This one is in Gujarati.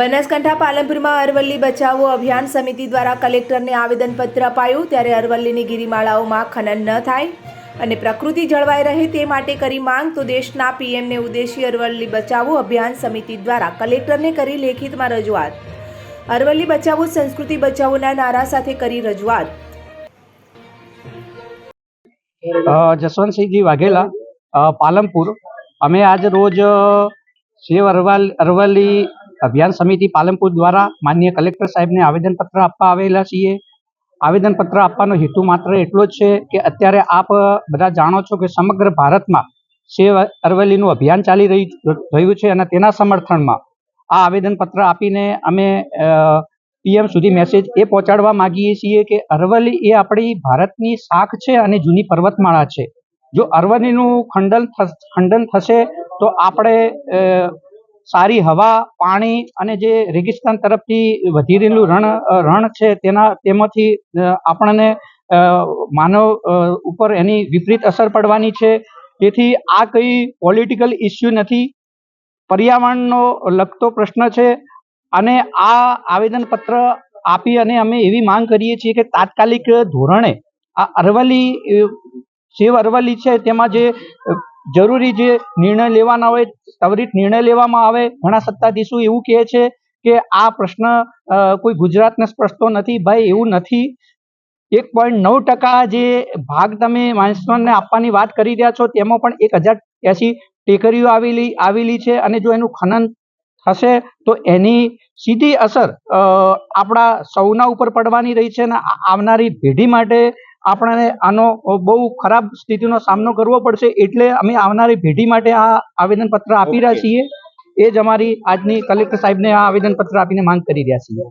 બનાસકાંઠા પાલનપુરમાં અરવલ્લી બચાવો અભિયાન સમિતિ દ્વારા કલેક્ટરને આવેદનપત્ર અપાયું ત્યારે અરવલ્લીની ગિરિમાળાઓમાં ખનન ન થાય અને પ્રકૃતિ જળવાઈ રહે તે માટે કરી માંગ, તો દેશના પીએમને ઉદ્દેશી અરવલ્લી બચાવો અભિયાન સમિતિ દ્વારા કલેક્ટરને કરી લેખિતમાં રજૂઆત. અરવલ્લી બચાવો સંસ્કૃતિ બચાવોના નારા સાથે કરી રજૂઆત. જસવંતસિંહજી વાઘેલા પાલનપુર. અમે આજ રોજ સેવ અરવાલ, અરવલ્લી અભિયાન સમિતિ પાલનપુર દ્વારા માન્ય કલેક્ટર સાહેબને આવેદનપત્ર આપવા આવેલા છીએ. આવેદનપત્ર આપવાનો હેતુ માત્ર એટલો જ છે કે અત્યારે આપ બધા જાણો છો કે સમગ્ર ભારતમાં સેવ અરવલ્લીનું અભિયાન ચાલી રહી રહ્યું છે અને તેના સમર્થનમાં આ આવેદનપત્ર આપીને અમે પીએમ સુધી મેસેજ એ પહોંચાડવા માંગીએ છીએ કે અરવલ્લી એ આપણી ભારતની શાખ છે અને જૂની પર્વતમાળા છે. જો અરવલ્લીનું ખંડન ખંડન થશે તો આપણે સારી હવા, પાણી અને જે રેગિસ્તાન તરફથી વધી રહેલું રણ રણ છે તેના, તેમાંથી આપણને માનવ ઉપર એની વિપરીત અસર પડવાની છે. તેથી આ કંઈ પોલિટિકલ ઇસ્યુ નથી. પર્યાવરણનો લગતો પ્રશ્ન છે અને આ આવેદનપત્ર આપી અને અમે એવી માંગ કરીએ છીએ કે તાત્કાલિક ધોરણે આ અરવલ્લી સેવ અરવલ્લી છે તેમાં જે જરૂરી જે નિર્ણય લેવાના હોય ત્વરિત નિર્ણય લેવામાં આવે, ઘણા સત્તાધીશો એવું કહે છે કે આ પ્રશ્ન કોઈ ગુજરાતને સ્પર્શતો નથી. ભાઈ, એવું નથી. એક પોઈન્ટ નવ ટકા જે ભાગ તમે માણસને આપવાની વાત કરી રહ્યા છો, તેમાં પણ એક હજાર એસી ટેકરીઓ આવેલી આવેલી છે અને જો એનું ખનન થશે, તો એની સીધી અસર આપણા સૌના ઉપર પડવાની રહી છે અને આવનારી પેઢી માટે આપણને આનો બહુ ખરાબ સ્થિતિનો સામનો કરવો પડશે એટલે અમે આવનારી પેઢી માટે આ આવેદનપત્ર આપી રહ્યા છીએ. એ જ અમારી આજની કલેક્ટર સાહેબને આ આવેદનપત્ર આપીને માંગ કરી રહ્યા છીએ.